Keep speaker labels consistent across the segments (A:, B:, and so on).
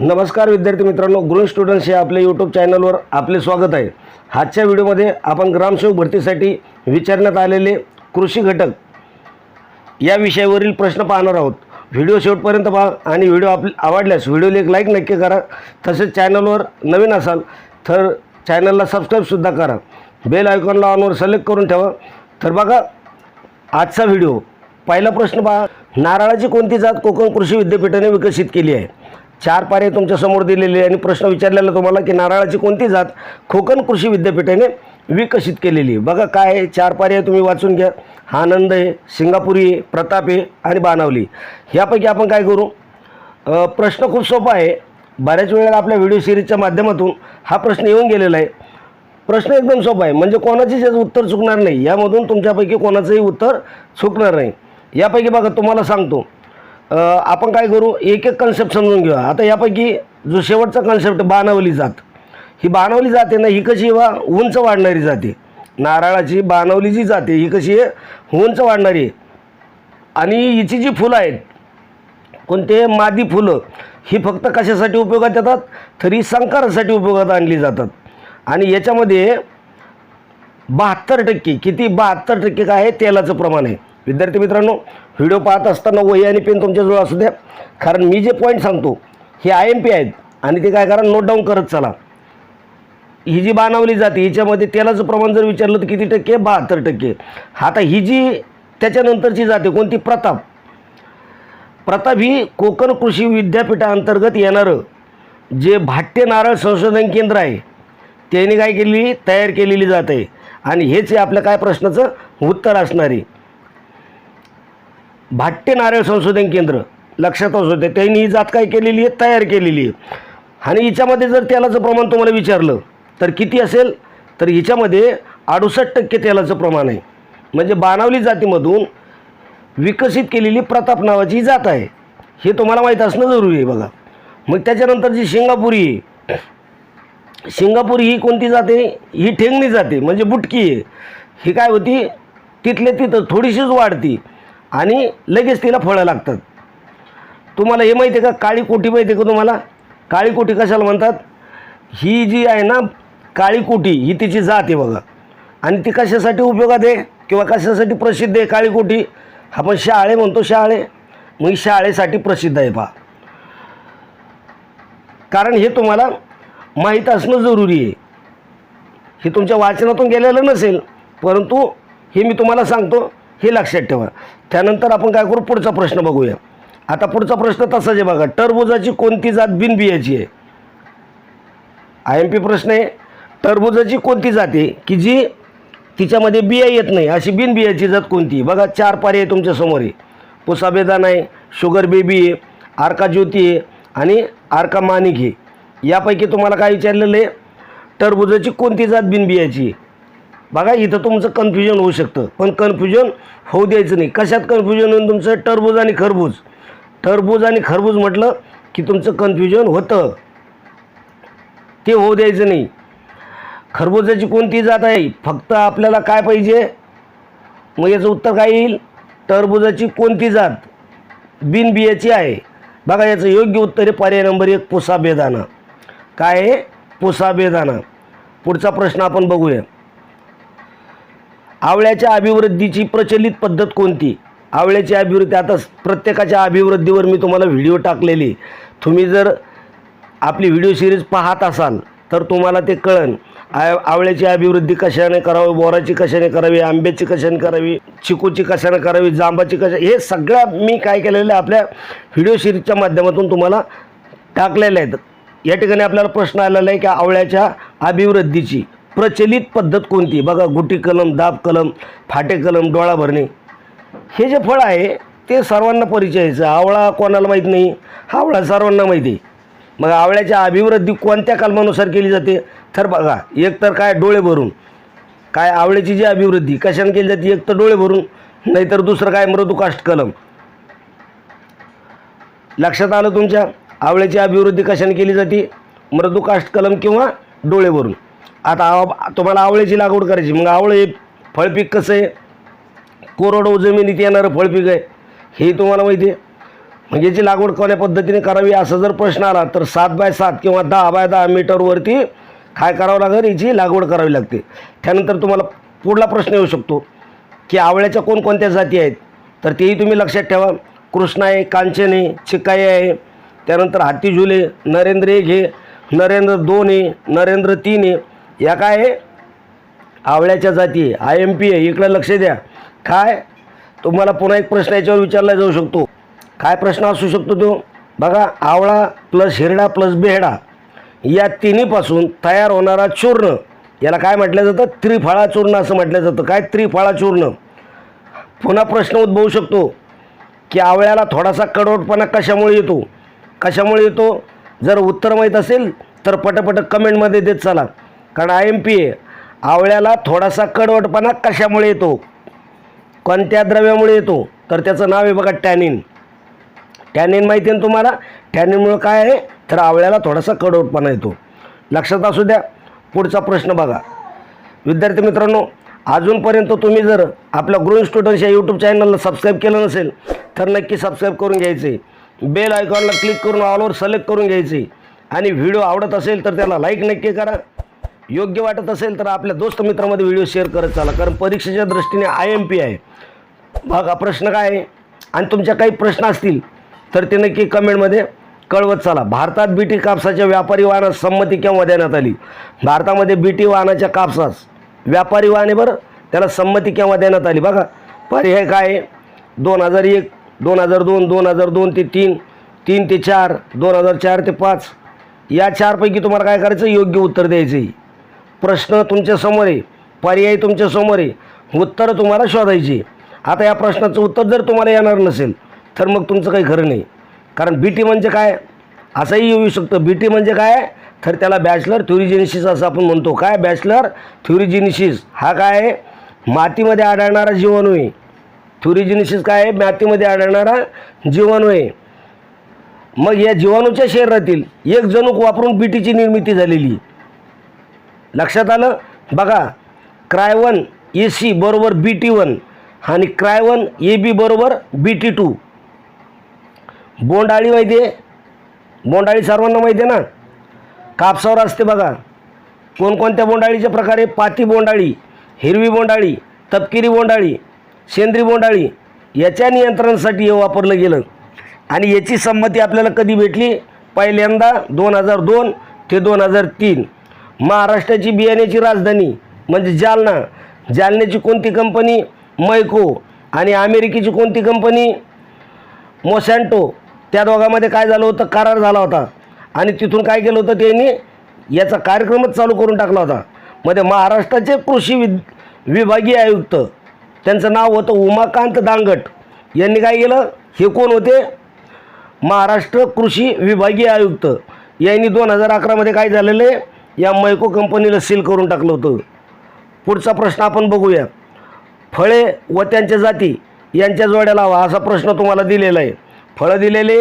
A: नमस्कार विद्यार्थी मित्रांनो. ग्रीन स्टुडंट्स या आपल्या यूट्यूब चॅनलवर आपले स्वागत आहे. आजच्या व्हिडिओमध्ये आपण ग्रामसेवक भरतीसाठी विचारण्यात आलेले कृषी घटक या विषयावरील प्रश्न पाहणार आहोत. व्हिडिओ शेवटपर्यंत पहा आणि व्हिडिओ आप आवडल्यास व्हिडिओला एक लाईक नक्की करा. तसेच चॅनलवर नवीन असाल तर चॅनलला सबस्क्राईबसुद्धा करा. बेल आयकॉनला ऑनवर सिलेक्ट करून ठेवा. तर बघा आजचा व्हिडिओ. पहिला प्रश्न पहा. नारळाची कोणती जात कोकण कृषी विद्यापीठाने विकसित केली आहे? चार पारे तुमच्यासमोर दिलेले आहे आणि प्रश्न विचारलेला तुम्हाला की नारळाची कोणती जात खोकण कृषी विद्यापीठाने विकसित केलेली आहे? बघा काय आहे? चार पारे तुम्ही वाचून घ्या. हा आनंद आहे सिंगापुरी आहे प्रताप आहे आणि बाणावली. ह्यापैकी आपण काय करू? प्रश्न खूप सोपा आहे. बऱ्याच वेळेला आपल्या व्हिडिओ सिरीजच्या माध्यमातून हा प्रश्न येऊन गेलेला आहे. प्रश्न एकदम सोपा आहे. म्हणजे कोणाचीच याचं उत्तर चुकणार नाही? यामधून तुमच्यापैकी कोणाचंही उत्तर चुकणार नाही. यापैकी बघा तुम्हाला सांगतो. आपण काय करू? एक एक कन्सेप्ट समजून घेऊया. आता यापैकी जो शेवटचा कन्सेप्ट बाणावली जात ही बाणवली जाते ना ही कशी वा उंच वाढणारी जाते. नारळाची बाणवली जी जाते ही कशी आहे? उंच वाढणारी आहे. आणि हिची जी फुलं आहेत कोणते? मादी फुलं. ही फक्त कशासाठी उपयोगात येतात? तरी संकारासाठी उपयोगात आणली जातात. आणि याच्यामध्ये बहात्तर टक्के किती? बहात्तर टक्के काय आहे? तेलाचं प्रमाण आहे. विद्यार्थी मित्रांनो व्हिडिओ पाहत असताना वही आणि पेन तुमच्याजवळ असू द्या. कारण मी जे पॉईंट सांगतो हे आय एम पी आहेत. आणि ते काय करा नोट डाऊन करत चला. ही जी बाणावली जाते हिच्यामध्ये तेलाचं प्रमाण जर विचारलं तर किती टक्के? बहात्तर टक्के. आता ही जी त्याच्यानंतरची जाते कोणती? प्रताप. प्रताप ही कोकण कृषी विद्यापीठाअंतर्गत येणारं जे भाट्य नारळ संशोधन केंद्र आहे त्याने काय केलेली तयार केलेली जात. आहे आणि हेच आपल्या काय प्रश्नाचं उत्तर असणार. आहे भाट्टे नारळ संशोधन केंद्र लक्षात असू दे त्यांनी ही जात काय केलेली आहे तयार केलेली आहे. आणि हिच्यामध्ये जर तेलाचं प्रमाण तुम्हाला विचारलं तर किती असेल? तर हिच्यामध्ये अडुसष्ट टक्के तेलाचं प्रमाण आहे. म्हणजे बाणावली जातीमधून विकसित केलेली प्रताप नावाची ही जात आहे. हे तुम्हाला माहीत असणं जरुरी आहे बघा. मग त्याच्यानंतर जी शिंगापुरी आहे शिंगापुरी ही कोणती जाते? ही ठेंगणी जाते म्हणजे बुटकी आहे. ही काय होती? तिथल्या तिथं थोडीशीच वाढती. आणि लगेच तिला फळं लागतात. तुम्हाला हे माहिती आहे का? काळी कोटी माहिती आहे का तुम्हाला? काळी कोटी कशाला म्हणतात? ही जी आहे ना काळी कोटी ही तिची जात आहे बघा. आणि ती कशासाठी उपयोगात आहे? किंवा कशासाठी प्रसिद्ध आहे काळी कोटी आपण शाळे म्हणतो शाळे. मग शाळेसाठी प्रसिद्ध आहे पहा. कारण हे तुम्हाला माहीत असणं जरुरी आहे. हे तुमच्या वाचनातून गेलेलं नसेल परंतु हे मी तुम्हाला सांगतो. हे लक्षात ठेवा. त्यानंतर आपण काय करू? पुढचा प्रश्न बघूया. आता पुढचा प्रश्न तसाच आहे बघा. टरबुजाची कोणती जात बिनबियाची आहे? आय एम पी प्रश्न आहे. टरबुजाची कोणती जात आहे की जी तिच्यामध्ये बिया येत नाही? अशी बिनबियाची जात कोणती आहे? बघा चार पर्याय तुमच्यासमोर आहे. पुसा बेदाना आहे शुगर बेबी आहे आरका ज्योती आहे आणि आरका माणिक आहे. यापैकी तुम्हाला काय विचारलेलं आहे? टरबुजाची कोणती जात बिनबियाची आहे? बघा इथं तुमचं कन्फ्युजन होऊ शकतं. पण कन्फ्युजन होऊ द्यायचं नाही. कशात कन्फ्युजन होऊन तुमचं? टरबूज आणि खरबूज. टरबूज आणि खरबूज म्हटलं की तुमचं कन्फ्युजन होतं. ते होऊ द्यायचं नाही. खरबुजाची कोणती जात आहे? फक्त आपल्याला काय पाहिजे? मग याचं उत्तर काय येईल? टरबुजाची कोणती जात? बिनबियाची आहे. बघा याचं योग्य उत्तर आहे पर्याय नंबर एक पुसा बेदाना काय आहे? पुसा बेदाना पुढचा प्रश्न आपण बघूया. आवळ्याच्या अभिवृद्धीची प्रचलित पद्धत कोणती? आवळ्याची अभिवृद्धी आता प्रत्येकाच्या अभिवृद्धीवर मी तुम्हाला व्हिडिओ टाकलेली. तुम्ही जर आपली व्हिडिओ सिरीज पाहत असाल तर तुम्हाला ते कळन. आय आवळ्याची अभिवृद्धी कशाने करावी बोराची कशाने करावी आंब्याची कशाने करावी चिकूची कशाने करावी जांबाची कशा हे सगळ्या मी काय केलेलं आहे आपल्या व्हिडिओ सिरीजच्या माध्यमातून तुम्हाला टाकलेल्या आहेत या ठिकाणी आपल्याला प्रश्न आलेला आहे की आवळ्याच्या अभिवृद्धीची. प्रचलित पद्धत कोणती? बघा गुटी कलम दाब कलम फाटे कलम डोळा भरणे. हे जे फळ आहे ते सर्वांना परिचयाचं आवळा कोणाला माहीत नाही? आवळा सर्वांना माहिती आहे. मग आवळ्याच्या अभिवृद्धी कोणत्या कलमानुसार केली जाते? तर बघा एक तर काय? डोळे भरून. काय आवळ्याची जी अभिवृद्धी कशाने केली जाते? एक तर डोळे भरून. नाहीतर दुसरं काय? मृदुकाष्ट कलम. लक्षात आलं तुमच्या? आवळ्याची अभिवृद्धी कशाने केली जाते? मृदुकाष्ट कलम किंवा डोळे भरून. आता आव तुम्हाला आवळ्याची लागवड करायची. मग आवळं हे फळपीक कसं आहे? कोरडवाहू जमिनीत येणारं फळपीक आहे. हे तुम्हाला माहिती आहे. मग याची लागवड कोण्या पद्धतीने करावी असा जर प्रश्न आला तर सात बाय सात किंवा दहा बाय दहा मीटरवरती काय करावं लागेल? याची लागवड करावी लागते. त्यानंतर तुम्हाला पुढला प्रश्न येऊ शकतो की आवळ्याच्या कोणकोणत्या जाती आहेत? तर तेही तुम्ही लक्षात ठेवा. कृष्णा आहे कांचन आहे चिकाई आहे. त्यानंतर हाती झुले नरेंद्र एक आहे नरेंद्र दोन आहे नरेंद्र तीन आहे. या काय आहे? आवळ्याच्या जाती. आय एम पी आहे. इकडं लक्ष द्या. काय? तुम्हाला पुन्हा एक प्रश्न याच्यावर विचारला जाऊ शकतो. काय प्रश्न असू शकतो तो? बघा आवळा प्लस हिरडा प्लस बेहडा या तिन्हीपासून तयार होणारा चूर्ण. याला काय म्हटलं जातं? त्रिफळा चूर्ण असं म्हटलं जातं. काय? त्रिफळा चूर्ण. पुन्हा प्रश्न उद्भवू शकतो की आवळ्याला थोडासा कडवटपणा कशामुळे येतो? कशामुळे येतो? जर उत्तर माहीत असेल तर पटपट कमेंटमध्ये देत चला. कारण आय एम पी ए आवळ्याला थोडासा कडवटपणा कशामुळे येतो? कोणत्या द्रव्यामुळे येतो? तर त्याचं नाव आहे बघा टॅनिन. टॅनिन माहिती आहे ना तुम्हाला? टॅनिनमुळं काय आहे? तर आवळ्याला थोडासा कडवटपणा येतो. लक्षात असू द्या. पुढचा प्रश्न बघा. विद्यार्थी मित्रांनो अजूनपर्यंत तुम्ही जर आपल्या ग्रोईंग स्टुडंट्स या यूट्यूब चॅनलला सबस्क्राईब केलं नसेल तर नक्की सबस्क्राईब करून घ्यायचे. बेल आयकॉनला क्लिक करून ऑलवर सिलेक्ट करून घ्यायचे. आणि व्हिडिओ आवडत असेल तर त्याला लाईक नक्की करा. योग्य वाटत असेल तर आपल्या दोस्त मित्रामध्ये व्हिडिओ शेअर करत चाला. कारण परीक्षेच्या दृष्टीने आय एम पी आहे. बघा प्रश्न काय आहे? आणि तुमच्या काही प्रश्न असतील तर ते नक्की कमेंटमध्ये कळवत चाला. भारतात बीटी कापसाच्या व्यापारी वाहनास संमती केव्हा देण्यात आली? भारतामध्ये बीटी वाहनाच्या कापसास व्यापारी वाहने बरं त्याला संमती केव्हा देण्यात आली? बघा पर्याय काय आहे? दोन हजार एक दोन हजार दोन दोन हजार दोन ते तीन तीन ते चार दोन हजार चार ते पाच. या चारपैकी तुम्हाला काय करायचं? योग्य उत्तर द्यायचं आहे प्रश्न तुमच्यासमोर आहे पर्याय तुमच्यासमोर आहे उत्तरं तुम्हाला शोधायची आता या प्रश्नाचं उत्तर जर तुम्हाला येणार नसेल तर मग तुमचं काही खरं नाही. कारण बी टी म्हणजे काय? असंही येऊ शकतं. बी टी म्हणजे काय? तर त्याला बॅचलर थ्युरिजिनिशिस असं आपण म्हणतो. काय बॅचलर थ्युरिजिनिशिस हा काय आहे? मातीमध्ये आढळणारा जीवाणू आहे. थ्युरिजेनिसिस काय आहे? मातीमध्ये आढळणारा जीवाणू आहे. मग या जीवाणूच्या शरीरातील एक जणूक वापरून बी टीची निर्मिती झालेली लक्षात आलं? बघा क्राय वन ए सी बरोबर बी टी वन आणि क्राय वन ए बी बरोबर बी टी टू बोंडाळी माहिती आहे? बोंडाळी सर्वांना माहिती आहे ना? कापसावर असते बघा. कोणकोणत्या बोंडाळीचे प्रकार आहे? पाती बोंडाळी हिरवी बोंडाळी तपकिरी बोंडाळी सेंद्री बोंडाळी याच्या नियंत्रणासाठी हे वापरलं गेलं. आणि याची संमती आपल्याला कधी भेटली? पहिल्यांदा दोन हजार दोन ते दोन हजार तीन. महाराष्ट्राची बियाण्याची राजधानी म्हणजे जालना. जालन्याची कोणती कंपनी मैको. आणि अमेरिकेची कोणती कंपनी मोसॅन्टो. त्या दोघांमध्ये काय झालं होतं? करार झाला होता. आणि तिथून काय केलं होतं त्यांनी? याचा कार्यक्रमच चालू करून टाकला होता. मध्ये महाराष्ट्राचे कृषी वि विभागीय आयुक्त त्यांचं नाव होतं उमाकांत दांगट. यांनी काय केलं? हे कोण होते? महाराष्ट्र कृषी विभागीय आयुक्त. यांनी दोन हजार अकरामध्ये काय झालेलं आहे? या मैको कंपनीला सील करून टाकलं होतं. पुढचा प्रश्न आपण बघूया. फळे व त्यांच्या जाती यांच्या जोड्या लावा असा प्रश्न तुम्हाला दिलेला आहे. फळं दिलेले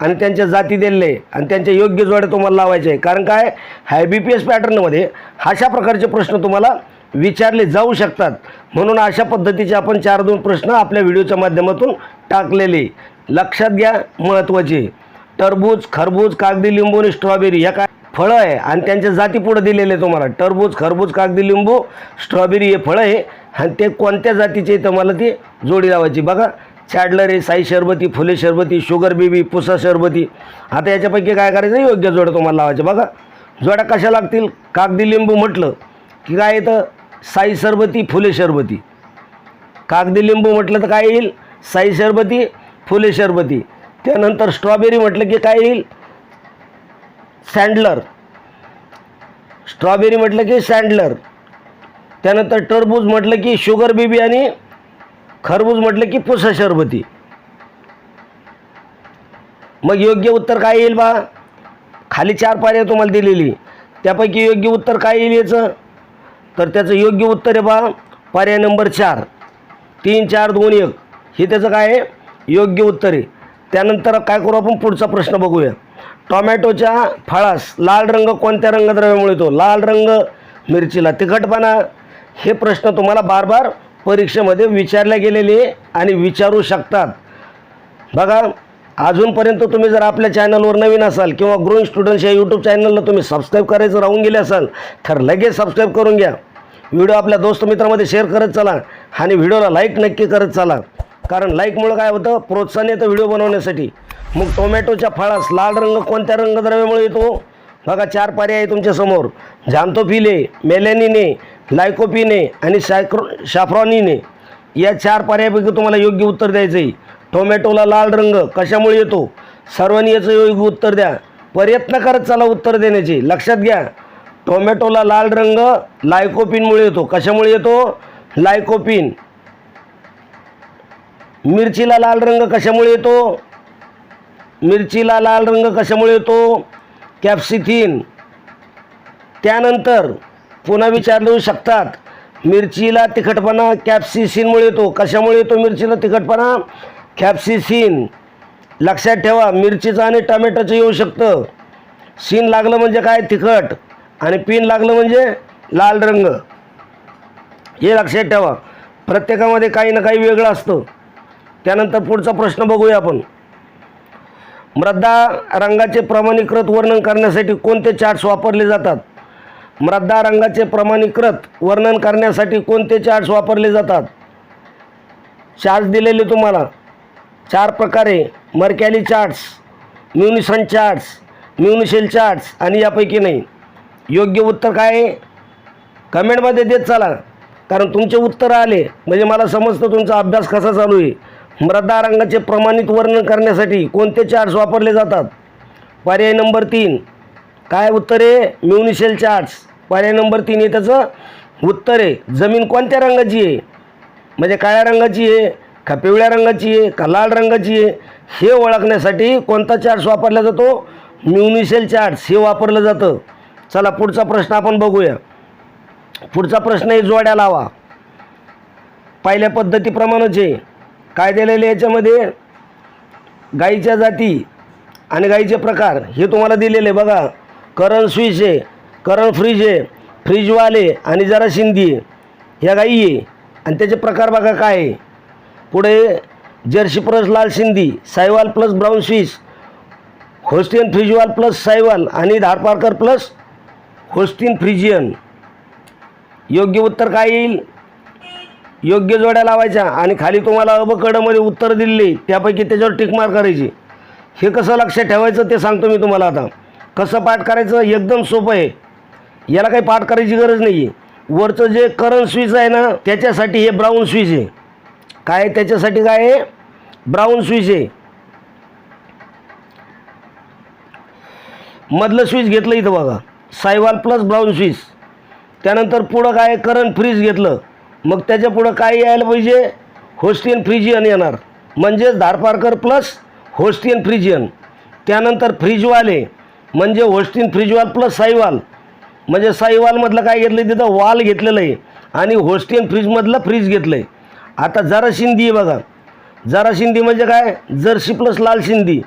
A: आणि त्यांच्या जाती दिलेले आणि त्यांच्या योग्य जोड्या तुम्हाला लावायचे आहे कारण काय? हाय बी पी एस पॅटर्नमध्ये अशा प्रकारचे प्रश्न तुम्हाला विचारले जाऊ शकतात. म्हणून अशा पद्धतीचे आपण चार दोन प्रश्न आपल्या व्हिडिओच्या माध्यमातून टाकलेले. लक्षात घ्या महत्त्वाचे. टरबूज खरबूज कागदी लिंबू आणि स्ट्रॉबेरी ह्या काय फळं आहे. आणि त्यांच्या जाती पुढं दिलेले तुम्हाला. टरबूज खरबूज कागदी लिंबू स्ट्रॉबेरी हे फळं आहे. आणि ते कोणत्या जातीचे तुम्हाला ती जोडी लावायची. बघा चॅडलर आहे साई शरबती फुले शरबती शुगर बेबी पुसा शरबती. आता याच्यापैकी काय करायचं? योग्य जोड्या तुम्हाला लावायचे. बघा जोड्या कशा लागतील? कागदी लिंबू म्हटलं की काय येतं? साई सरबती फुले शरबती. कागदी लिंबू म्हटलं तर काय येईल? साई शरबती फुले शरबती. त्यानंतर स्ट्रॉबेरी म्हटलं की काय येईल? सँडलर स्ट्रॉबेरी म्हटलं की सँडलर त्यानंतर टरबूज म्हटलं की शुगर बीबी आणि खरबूज म्हटलं की पुसा शरबती. मग योग्य उत्तर काय येईल बा? खाली चार पर्याय तुम्हाला दिलेली. त्यापैकी योग्य उत्तर काय येईल याचं? तर त्याचं योग्य उत्तर आहे बा पर्याय नंबर चार. तीन चार दोन एक. हे त्याचं काय आहे? योग्य उत्तर आहे. त्यानंतर काय करू आपण? पुढचा प्रश्न बघूया. टोमॅटोच्या फळास लाल रंग कोणत्या रंगद्रव्यामुळे येतो? लाल रंग मिरचीला. तिखटपणा हे प्रश्न तुम्हाला बार बार परीक्षेमध्ये विचारले गेलेले आणि विचारू शकतात. बघा अजूनपर्यंत तुम्ही जर आपल्या चॅनलवर नवीन असाल किंवा ग्रोईंग स्टुडंट्स या यूट्यूब चॅनलला तुम्ही सबस्क्राईब करायचं राहून गेले असाल तर लगेच सबस्क्राईब करून घ्या. व्हिडिओ आपल्या दोस्त मित्रामध्ये शेअर करत चला आणि व्हिडिओला लाईक नक्की करत चला. कारण लाईकमुळं काय होतं? प्रोत्साहन येतं व्हिडिओ बनवण्यासाठी. मग टोमॅटोच्या फळास लाल रंग कोणत्या रंगद्रव्यामुळे येतो? बघा चार पर्याय आहे तुमच्यासमोर झांतोफिले मेलॅनिने लायकोपिने आणि सायक्रो शाफ्रॉनिने या चार पर्यायापैकी तुम्हाला योग्य उत्तर द्यायचं आहे टोमॅटोला लाल रंग कशामुळे येतो? सर्वांनी याचं योग्य उत्तर द्या. प्रयत्न करत चला उत्तर देण्याचे. लक्षात घ्या. टोमॅटोला लाल रंग लायकोपिनमुळे येतो. कशामुळे येतो? लायकोपिन. मिरचीला लाल रंग कशामुळे येतो? मिरचीला लाल रंग कशामुळे येतो? कॅप्सिथिन. त्यानंतर पुन्हा विचारले शकतात. मिरचीला तिखटपणा कॅप्सिसिनमुळे येतो. कशामुळे येतो मिरचीला तिखटपणा? कॅप्सिसिन. लक्षात ठेवा मिरचीचं आणि टमॅटोचं येऊ शकतं. सीन लागलं म्हणजे काय? तिखट. आणि पिन लागलं म्हणजे लाल रंग. हे लक्षात ठेवा. प्रत्येकामध्ये काही ना काही वेगळं असतं. त्यानंतर पुढचा प्रश्न बघूया आपण. मृदा रंगाचे प्रमाणीकृत वर्णन करण्यासाठी कोणते चार्ट्स वापरले जातात? मृदा रंगाचे प्रमाणीकृत वर्णन करण्यासाठी कोणते चार्ट्स वापरले जातात? चार्ट्स दिलेले तुम्हाला. चार प्रकारे. Mercalli charts Munsell charts Munsell charts आणि यापैकी नाही. योग्य उत्तर काय आहे? कमेंटमध्ये देत चला कारण तुमचे उत्तर आले. म्हणजे मला समजतं तुमचा अभ्यास कसा चालू आहे. मृदा रंगाचे प्रमाणित वर्णन करण्यासाठी कोणते चार्ट्स वापरले जातात? पर्याय नंबर तीन. काय उत्तर? आहे म्युनिशेल चार्ट्स पर्याय नंबर तीन आहे त्याचं. उत्तर. आहे जमीन कोणत्या रंगाची आहे? म्हणजे काळ्या रंगाची आहे का पिवळ्या रंगाची आहे का लाल रंगाची आहे? हे ओळखण्यासाठी कोणता चार्ट्स वापरला जातो? म्युनिशेल चार्ट्स हे वापरलं जातं. चला पुढचा प्रश्न आपण बघूया. पुढचा प्रश्न आहे जोड्या लावा. पहिल्या पद्धतीप्रमाणेच आहे. काय दिलेले याच्यामध्ये? गाईच्या जाती आणि गाईचे प्रकार हे तुम्हाला दिलेले बघा. करण स्विच आहे करण फ्रीज आहे फ्रीजवाले आणि जरा शिंदी आहे ह्या गाई आहे. आणि त्याचे प्रकार बघा काय आहे. पुढे Jersey plus Lal Sindhi Sahiwal plus brown Swiss Holstein Friesian plus Sahiwal आणि धारपारकर प्लस होस्टिन फ्रिजियन. योग्य उत्तर काय येईल? योग्य जोड्या लावायच्या आणि खाली तुम्हाला अबकडमध्ये उत्तर दिलेली त्यापैकी त्याच्यावर टिकमार करायची. हे कसं लक्षात ठेवायचं ते सांगतो मी तुम्हाला आता. कसं पाठ करायचं? एकदम सोपं आहे. याला काही पाठ करायची गरज नाही आहे वरचं जे करंट स्विच आहे ना त्याच्यासाठी हे ब्राऊन स्विच आहे. काय त्याच्यासाठी काय आहे? ब्राऊन स्विच आहे. मधलं स्विच घेतलं इथं बघा. सायवाल प्लस ब्राऊन स्विच त्यानंतर पुढं काय करंट फ्रीज घेतलं. मग त्याच्या पुढं काय यायला पाहिजे? होस्टियन फ्रिजियन येणार. म्हणजेच धारपारकर प्लस होस्टियन फ्रिजियन त्यानंतर फ्रीजवाले म्हणजे होस्टिन फ्रीजवाल प्लस साईवाल म्हणजे साईवालमधलं काय घेतलं आहे तिथं वाल घेतलेलं आहे. आणि होस्टियन फ्रीजमधलं फ्रीज घेतलं आहे आता जरा शिंदी आहे बघा. जरा शिंदी म्हणजे काय? Jersey plus Lal Shindi.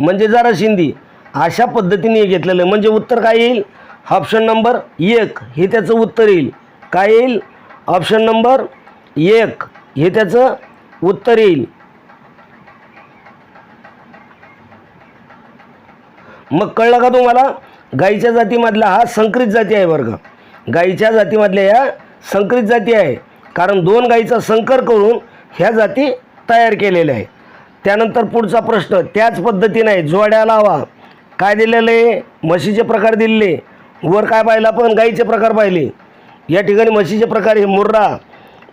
A: म्हणजे जरा शिंदी. अशा पद्धतीने हे घेतलेलं आहे. म्हणजे उत्तर काय येईल? ऑप्शन नंबर एक. हे त्याचं उत्तर येईल. काय येईल? ऑप्शन नंबर एक. हे त्याचं उत्तर येईल. मग कळलं का तुम्हाला? गाईच्या जातीमधला हा संकरित जाती आहे वर्ग. गाईच्या जातीमधल्या या संकरित जाती आहे. कारण दोन गाईचा संकर करून ह्या जाती तयार केलेल्या आहे त्यानंतर पुढचा प्रश्न त्याच पद्धतीने आहे जोड्या लावा. काय दिलेलं? आहे म्हशीचे प्रकार दिलेले. वर काय पाहिलं आपण? गाईचे प्रकार पाहिले. या ठिकाणी म्हशीचे प्रकार हे मुर्रा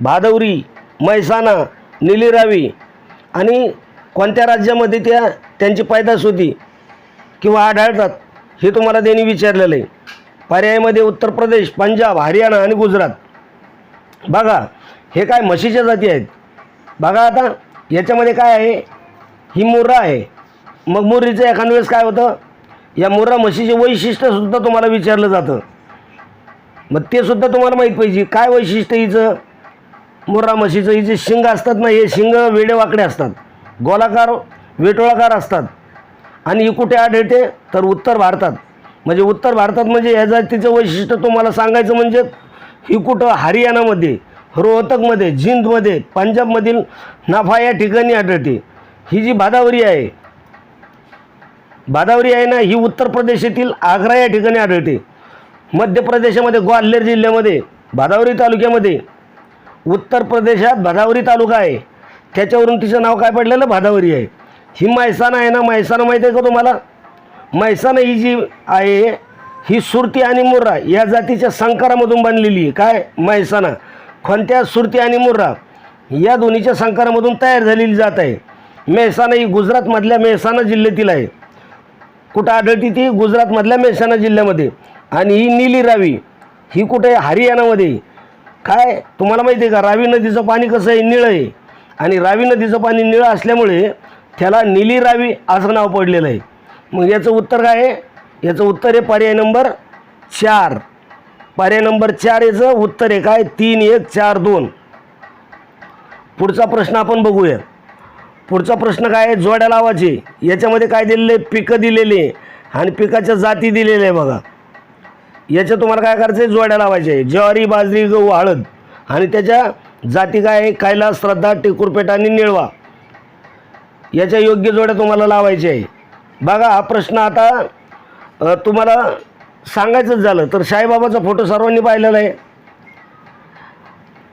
A: भादवरी मैसाना निलीरावी आणि कोणत्या राज्यामध्ये त्या त्यांची पैदास होती किंवा आढळतात हे तुम्हाला त्यांनी विचारलेलं आहे. पर्यायामध्ये उत्तर प्रदेश पंजाब हरियाणा आणि गुजरात. बघा हे काय म्हशीच्या जाती आहेत. बघा आता याच्यामध्ये काय आहे? ही मुर्रा आहे. मग मुर्रीचं एखाद वेळेस काय होतं? या मुर्रा म्हशीचे वैशिष्ट्यसुद्धा तुम्हाला विचारलं जातं. मग ते सुद्धा तुम्हाला माहीत पाहिजे. काय वैशिष्ट्य हिचं? मुर्रा म्हशीचं. हिचे शिंग असतात ना हे शिंग वेडेवाकडे असतात. गोलाकार वेटोळाकार असतात. आणि ही कुठे आढळते? तर उत्तर भारतात. म्हणजे उत्तर भारतात म्हणजे ह्या जातीचं वैशिष्ट्य तुम्हाला सांगायचं म्हणजे ही कुठं हरियाणामध्ये रोहतकमध्ये जिंदमध्ये पंजाबमधील नाफा या ठिकाणी आढळते. ही जी भादावरी आहे भादावरी आहे ना ही उत्तर प्रदेशातील आग्रा या ठिकाणी आढळते. मध्य प्रदेशामध्ये ग्वाल्हेर जिल्ह्यामध्ये भादावरी तालुक्यामध्ये उत्तर प्रदेशात भादावरी तालुका आहे. त्याच्यावरून तिचं नाव काय पडलेलं? भादावरी आहे. ही मैसाना आहे ना? मैसाना माहीत आहे का तुम्हाला? मैसाना ही जी आहे ही सुरती आणि मुर्रा या जातीच्या संकारामधून बनलेली आहे. काय? मैसाना. कोणत्या सुरती आणि मुर्रा? या दोन्हीच्या संकारामधून तयार झालेली जात आहे. मेहसाना ही गुजरातमधल्या मेहसाणा जिल्ह्यातील आहे. कुठं आढळते ती? गुजरातमधल्या मेहसाणा जिल्ह्यामध्ये. आणि ही नीली रावी ही कुठे आहे? हरियाणामध्ये काय? तुम्हाला माहिती आहे का? रावी नदीचं पाणी कसं आहे? निळं आहे. आणि रावी नदीचं पाणी निळं असल्यामुळे त्याला नीली रावी असं नाव पडलेलं आहे. मग याचं उत्तर काय आहे? याचं उत्तर आहे पर्याय नंबर चार. पर्याय नंबर चार याचं उत्तर आहे काय? तीन एक चार दोन. पुढचा प्रश्न आपण बघूया. पुढचा प्रश्न काय आहे? जोड्या लावायचे. याच्यामध्ये काय दिलेले पिकं दिलेली आहे. आणि पिकाच्या जाती दिलेल्या आहे बघा. याच्या तुम्हाला काय करायचं आहे जोड्या लावायचे आहे ज्वारी बाजरी गहू हळद. आणि त्याच्या जाती काय आहे कायला श्रद्धा टेकूरपेठ आणि निळवा. याच्या योग्य जोड्या तुम्हाला लावायच्या आहे बघा हा प्रश्न आता तुम्हाला सांगायचंच झालं तर साईबाबाचा फोटो सर्वांनी पाहिलेला आहे.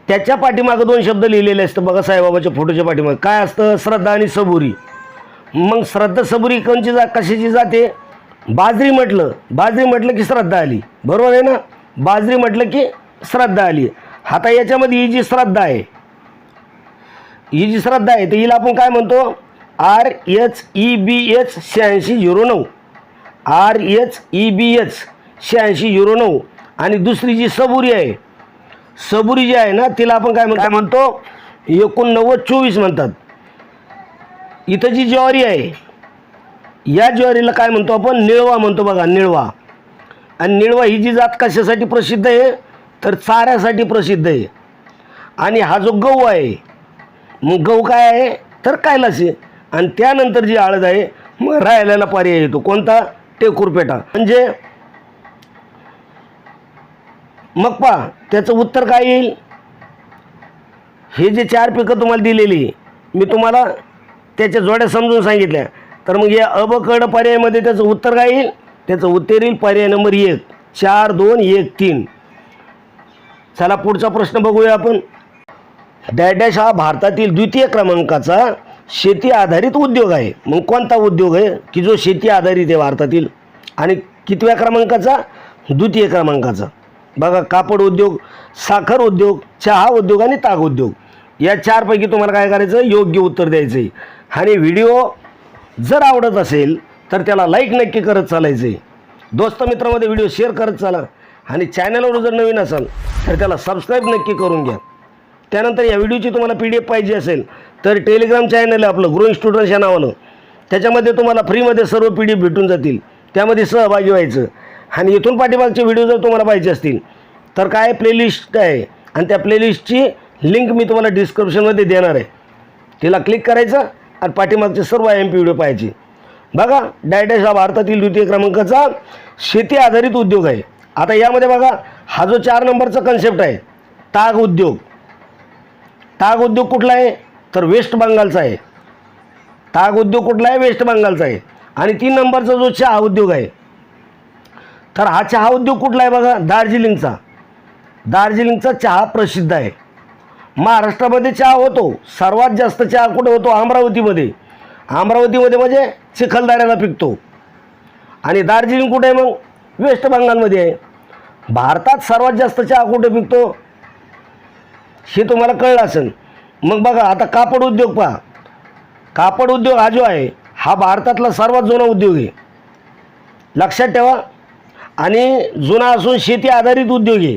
A: त्याच्या पाठीमागं दोन शब्द लिहिलेले असतं बघा साईबाबाच्या फोटोच्या पाठीमागं. काय असतं? श्रद्धा आणि सबुरी. मग श्रद्धा सबुरी कोणची जा कशाची जाते बाजरी म्हटलं बाजरी म्हटलं की श्रद्धा आली. बरोबर आहे ना? बाजरी म्हटलं की श्रद्धा आली. आता याच्यामध्ये ही जी श्रद्धा आहे ही जी श्रद्धा आहे तर हिला आपण काय म्हणतो? R H E B H शहाऐंशी झिरो नऊ. R H E B H शहाऐंशी झिरो नऊ. आणि दुसरी जी सबुरी आहे सबुरी जी आहे ना तिला आपण काय म्हणतो? काय म्हणतो? एकोणनव्वद चोवीस म्हणतात. इथं जी ज्वारी आहे या ज्वारीला काय म्हणतो आपण? निळवा म्हणतो बघा निळवा. आणि निळवा ही जी जात कशासाठी प्रसिद्ध आहे? तर चाऱ्यासाठी प्रसिद्ध आहे. आणि हा जो गहू आहे मग गहू काय आहे? तर कायलाशी आहे. आणि त्यानंतर जी हळद आहे मग राहिलेला पर्याय येतो. कोणता? टेकूरपेटा म्हणजे मग पहा त्याचं उत्तर काय येईल? हे जे चार पिकं तुम्हाला दिलेली मी तुम्हाला त्याच्या जोड्या समजून सांगितल्या. तर मग या अबकड पर्यायामध्ये त्याचं उत्तर काय येईल? त्याचं उत्तर येईल पर्याय नंबर एक. चार दोन एक तीन. चला पुढचा प्रश्न बघूया आपण. डॅडॅश हा भारतातील द्वितीय क्रमांकाचा शेती आधारित उद्योग आहे. मग कोणता उद्योग आहे? की जो शेती आधारित आहे भारतातील? आणि कितव्या क्रमांकाचा? द्वितीय क्रमांकाचा. बघा कापड उद्योग साखर उद्योग चहा उद्योग आणि ताग उद्योग. या चारपैकी तुम्हाला काय करायचं योग्य उत्तर द्यायचं आहे आणि व्हिडिओ जर आवडत असेल तर त्याला लाईक नक्की करत चालायचं आहे दोस्त मित्रामध्ये व्हिडिओ शेअर करत चाला. आणि चॅनलवर जर नवीन असाल तर त्याला सबस्क्राईब नक्की करून घ्या. त्यानंतर या व्हिडिओची तुम्हाला पी डी एफ पाहिजे असेल तर टेलिग्राम चॅनल आहे आपलं ग्रोईंग स्टुडंट्स या नावानं. त्याच्यामध्ये तुम्हाला फ्रीमध्ये सर्व पी डी एफ भेटून जातील. त्यामध्ये सहभागी व्हायचं. आणि इथून पाठीमागचे व्हिडिओ जर तुम्हाला पाहिजे असतील तर काय प्लेलिस्ट आहे आणि त्या प्लेलिस्टची लिंक मी तुम्हाला डिस्क्रिप्शनमध्ये देणार आहे. तिला क्लिक करायचं आणि पाठीमागचे सर्व एम पी व्हिडिओ पाहायचे. बघा डायडॅश हा भारतातील द्वितीय क्रमांकाचा शेती आधारित उद्योग आहे. आता यामध्ये बघा हा जो चार नंबरचा कन्सेप्ट आहे ताग उद्योग. ताग उद्योग कुठला आहे? तर वेस्ट बंगालचा आहे. ताग उद्योग कुठला आहे? वेस्ट बंगालचा आहे. आणि तीन नंबरचा जो चहा उद्योग आहे तर हा चहा उद्योग कुठला आहे बघा? दार्जिलिंगचा. दार्जिलिंगचा चहा प्रसिद्ध आहे. महाराष्ट्रामध्ये चहा होतो. सर्वात जास्त चहा कुठे होतो? अमरावतीमध्ये. अमरावतीमध्ये म्हणजे चिखलदाऱ्याला पिकतो. आणि दार्जिलिंग कुठे आहे मग? वेस्ट बंगालमध्ये आहे. भारतात सर्वात जास्त चहा कुठे पिकतो? हे तुम्हाला कळलं असेल. मग बघा आता कापड उद्योग पहा. कापड उद्योग हा जो आहे हा भारतातला सर्वात जुना उद्योग आहे. लक्षात ठेवा. आणि जुना असून शेती आधारित उद्योग आहे.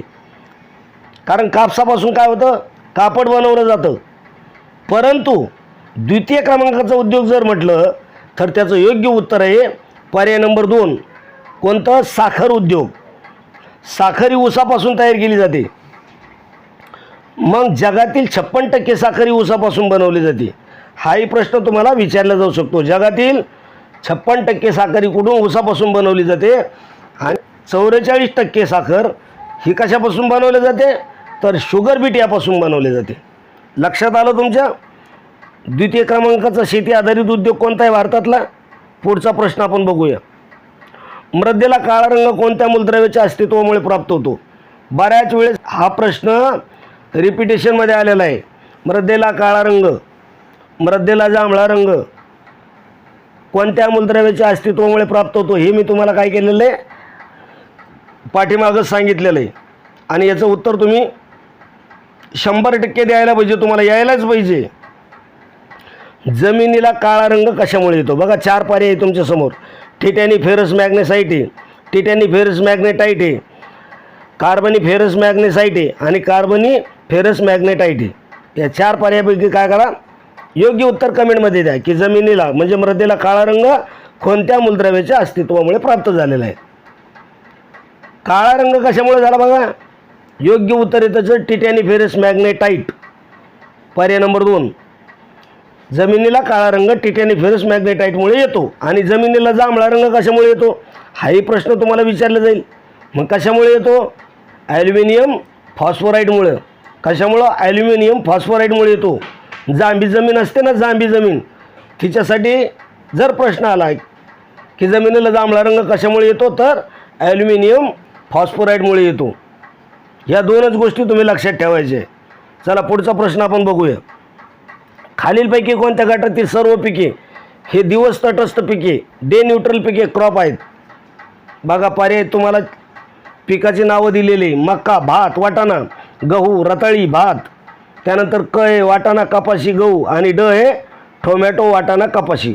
A: कारण कापसापासून काय होतं? कापड बनवलं जातं. परंतु द्वितीय क्रमांकाचा उद्योग जर म्हटलं तर त्याचं योग्य उत्तर आहे पर्याय नंबर दोन कोणतं? साखर उद्योग. साखर ही ऊसापासून तयार केली जाते. मग जगातील छप्पन टक्के साखर ही ऊसापासून बनवली जाते. हाही प्रश्न तुम्हाला विचारला जाऊ शकतो. जगातील छप्पन टक्के साखर ही कुठून? ऊसापासून बनवली जाते. आणि चौवेचाळीस टक्के साखर ही कशापासून बनवली जाते? तर शुगर बीट यापासून बनवले जाते. लक्षात आलं तुमच्या? द्वितीय क्रमांकाचा शेती आधारित उद्योग कोणता आहे भारतातला? पुढचा प्रश्न आपण बघूया. मृदेला काळा रंग कोणत्या मूलद्रव्याच्या अस्तित्वामुळे प्राप्त होतो? बऱ्याच वेळेस हा प्रश्न रिपिटेशनमध्ये आलेला आहे. मृदेला काळा रंग मृदेला जांभळा रंग कोणत्या मूलद्रव्याच्या अस्तित्वामुळे प्राप्त होतो हे मी तुम्हाला काय केलेलं आहे? पाठीमागं सांगितलेलं आहे. आणि याचं उत्तर तुम्ही शंभर टक्के द्यायला पाहिजे तुम्हाला यायलाच पाहिजे. जमिनीला काळा रंग कशामुळे येतो? बघा चार पर्याय आहे तुमच्यासमोर टिटॅनी फेरस मॅग्नेसाईट आहे. टिटॅनी फेरस मॅग्नेटाईट आहे. कार्बनी फेरस मॅग्नेसाईट आहे आणि कार्बनी फेरस मॅग्नेटाईट आहे. या चार पर्यायापैकी काय करा? योग्य उत्तर कमेंटमध्ये द्या की जमिनीला म्हणजे मृदेला काळा रंग कोणत्या मूलद्रव्याच्या अस्तित्वामुळे प्राप्त झालेला आहे? काळा रंग कशामुळे झाला बघा? योग्य उत्तर आहे त्याचं टिटॅनिफेरस मॅग्नेटाईट पर्याय नंबर दोन. जमिनीला काळा रंग टिटॅनिफेरस मॅग्नेटाईटमुळे येतो आणि जमिनीला जांभळा रंग कशामुळे येतो? हाही प्रश्न तुम्हाला विचारला जाईल. मग कशामुळे येतो? ॲल्युमिनियम फॉस्फोराईडमुळं कशामुळं? ॲल्युमिनियम फॉस्फोराईडमुळे येतो. जांभी जमीन असते ना जांभी जमीन? तिच्यासाठी जर प्रश्न आला की जमिनीला जांभळा रंग कशामुळे येतो? तर ॲल्युमिनियम फॉस्फोराईडमुळे येतो. या दोनच गोष्टी तुम्ही लक्षात ठेवायचे. चला पुढचा प्रश्न आपण बघूया. खालीलपैकी कोणत्या गटातील सर्व पिके हे दिवस तटस्थ पिके डे न्यूट्रल पिके क्रॉप आहेत? बघा पर्याय तुम्हाला पिकाची नावं दिलेली मक्का भात वाटाणा गहू रताळी भात. त्यानंतर क आहे वाटाणा कपाशी गहू आणि ड हे टोमॅटो वाटाणा कपाशी.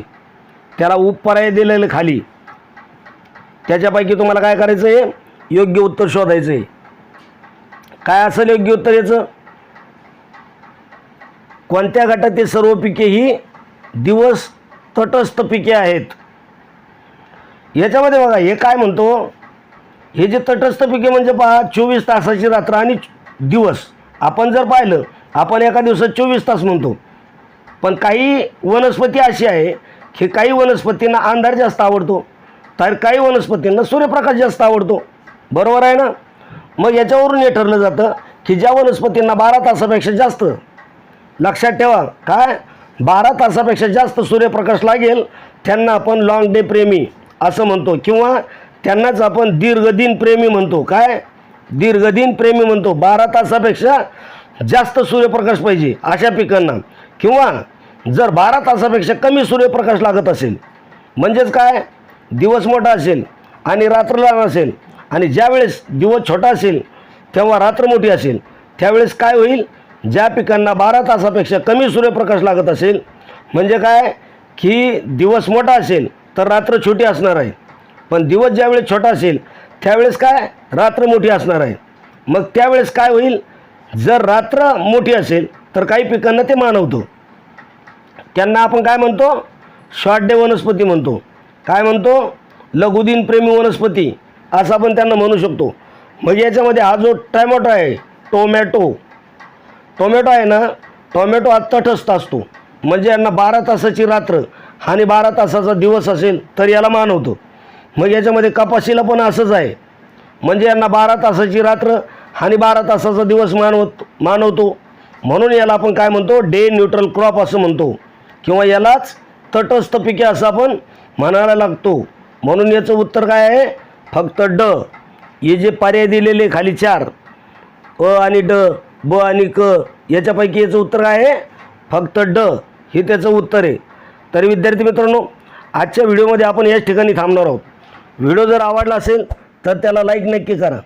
A: त्याला उपपर्याय दिलेले खाली. त्याच्यापैकी तुम्हाला काय करायचं आहे योग्य उत्तर शोधायचं आहे काय असेल योग्य उत्तर याचं? कोणत्या गटातील सर्व पिके ही दिवस तटस्थ पिके आहेत? याच्यामध्ये बघा हे काय म्हणतो? हे जे तटस्थ पिके म्हणजे पहा चोवीस तासाची रात्र आणि दिवस. आपण जर पाहिलं आपण एका दिवसात चोवीस तास म्हणतो. पण काही वनस्पती अशी आहे की काही वनस्पतींना अंधार जास्त आवडतो तर काही वनस्पतींना सूर्यप्रकाश जास्त आवडतो. बरोबर आहे ना? मग याच्यावरून हे ठरलं जातं की ज्या वनस्पतींना बारा तासापेक्षा जास्त लक्षात ठेवा. काय? बारा तासापेक्षा जास्त सूर्यप्रकाश लागेल त्यांना आपण लाँग डे प्रेमी असं म्हणतो. किंवा त्यांनाच आपण दीर्घदिन प्रेमी म्हणतो. काय? दीर्घदिन प्रेमी म्हणतो. बारा तासापेक्षा जास्त सूर्यप्रकाश पाहिजे अशा पिकांना. किंवा जर बारा तासापेक्षा कमी सूर्यप्रकाश लागत असेल म्हणजेच काय? दिवस मोठा असेल आणि रात्र लहान असेल आणि ज्यावेळेस दिवस छोटा असेल तेव्हा रात्र मोठी असेल त्यावेळेस काय होईल? ज्या पिकांना बारा तासापेक्षा कमी सूर्यप्रकाश लागत असेल म्हणजे काय? की दिवस मोठा असेल तर रात्र छोटी असणार आहे. पण दिवस ज्यावेळेस छोटा असेल त्यावेळेस काय? रात्र मोठी असणार आहे. मग त्यावेळेस काय होईल? जर रात्र मोठी असेल तर काही पिकांना ते मानवतो. त्यांना आपण काय म्हणतो? शॉर्ट डे वनस्पती म्हणतो. काय म्हणतो? लघुदिन प्रेमी वनस्पती. असं आपण त्यांना म्हणू शकतो. म्हणजे याच्यामध्ये हा जो टॅमॅटो आहे टोमॅटो. टोमॅटो आहे ना टोमॅटो हा तटस्थ असतो. म्हणजे यांना बारा तासाची रात्र आणि बारा तासाचा दिवस असेल तर याला मानवतो मग याच्यामध्ये कपाशीला पण असंच आहे. म्हणजे यांना बारा तासाची रात्र आणि बारा तासाचा दिवस मानवत मानवतो म्हणून याला आपण काय म्हणतो? डे न्यूट्रल क्रॉप असं म्हणतो. किंवा यालाच तटस्थ पिके असं आपण म्हणायला लागतो. म्हणून याचं उत्तर काय आहे? फक्त ड. हे जे पर्याय दिलेले खाली चार. अ आणि ड ब आणि क याच्यापैकी याचं उत्तर काय आहे? फक्त ड. हे त्याचं उत्तर आहे. तर विद्यार्थी मित्रांनो आजच्या व्हिडिओमध्ये आपण याच ठिकाणी थांबणार आहोत. व्हिडिओ जर आवडला असेल तर त्याला लाईक नक्की करा.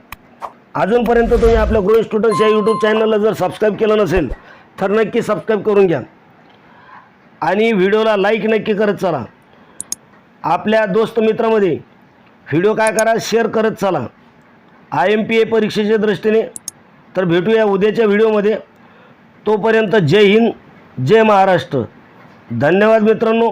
A: अजूनपर्यंत तुम्ही आपल्या ग्रो स्टुडंट्स या यूट्यूब चॅनलला जर सबस्क्राईब केलं नसेल तर नक्की सबस्क्राईब करून घ्या. आणि व्हिडिओला लाईक नक्की करत चला. आपल्या दोस्त मित्रामध्ये व्हिडिओ काय करा शेअर करत चला. आय एम पी ए परीक्षेच्या दृष्टीने तर भेटूया उद्याच्या व्हिडिओमध्ये. तोपर्यंत जय हिंद जय महाराष्ट्र. धन्यवाद मित्रांनो.